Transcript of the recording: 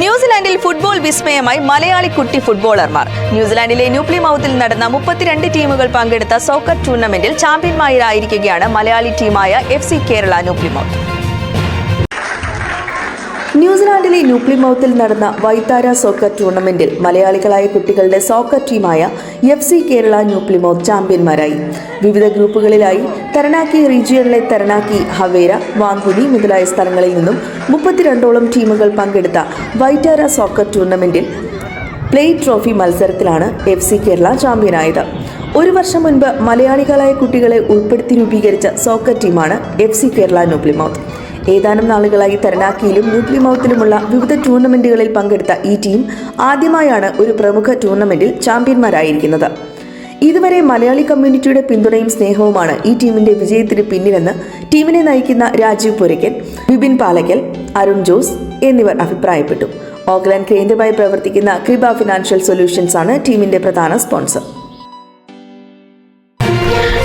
ന്യൂസിലാൻഡിൽ football വിസ്മയമായി Malayali കുട്ടി ഫുട്ബോളർമാർ. ന്യൂസിലാൻഡിലെ ന്യൂപ്ലിമൌത്തിൽ നടന്ന മുപ്പത്തിരണ്ട് ടീമുകൾ പങ്കെടുത്ത സോക്കർ ടൂർണമെന്റിൽ ചാമ്പ്യന്മാരായിരിക്കുകയാണ് മലയാളി ടീമായ F C Kerala New Plymouth ന്യൂസിലാൻഡിലെ ന്യൂക്ലിമൌത്തിൽ നടന്ന വൈത്താര സോക്കർ ടൂർണമെന്റിൽ മലയാളികളായ കുട്ടികളുടെ സോക്കർ ടീമായ F C Kerala New Plymouth ചാമ്പ്യന്മാരായി. വിവിധ ഗ്രൂപ്പുകളിലായി തരണാക്കി റീജിയണിലെ തരണാക്കി ഹവേര വാങ്കുനി മുതലായ സ്ഥലങ്ങളിൽ നിന്നും മുപ്പത്തിരണ്ടോളം ടീമുകൾ പങ്കെടുത്ത വൈറ്റാര സോക്കർ ടൂർണമെന്റിൽ പ്ലേ ട്രോഫി മത്സരത്തിലാണ് എഫ് സി കേരള ചാമ്പ്യനായത്. ഒരു വർഷം മുൻപ് മലയാളികളായ കുട്ടികളെ ഉൾപ്പെടുത്തി രൂപീകരിച്ച സോക്കർ ടീമാണ് എഫ് സി കേരള ന്യൂപ്ലിമൌത്ത് ഏതാനും നാളുകളായി തരണാക്കിയിലും ന്യൂക്ലിമൌത്തിലുമുള്ള വിവിധ ടൂർണമെന്റുകളിൽ പങ്കെടുത്ത ഈ ടീം ആദ്യമായാണ് ഒരു പ്രമുഖ ടൂർണമെന്റിൽ ചാമ്പ്യന്മാരായിരിക്കുന്നത്. ഇതുവരെ മലയാളി കമ്മ്യൂണിറ്റിയുടെ പിന്തുണയും സ്നേഹവുമാണ് ഈ ടീമിന്റെ വിജയത്തിന് പിന്നിലെന്ന് ടീമിനെ നയിക്കുന്ന രാജീവ് പുരയ്ക്കൻ വിപിൻ പാലക്കൽ അരുൺ ജോസ് എന്നിവർ അഭിപ്രായപ്പെട്ടു. ഓക്ലാൻഡ് കേന്ദ്രമായി പ്രവർത്തിക്കുന്ന കൃപ ഫിനാൻഷ്യൽ സൊല്യൂഷൻസ് ആണ് ടീമിന്റെ പ്രധാന സ്പോൺസർ.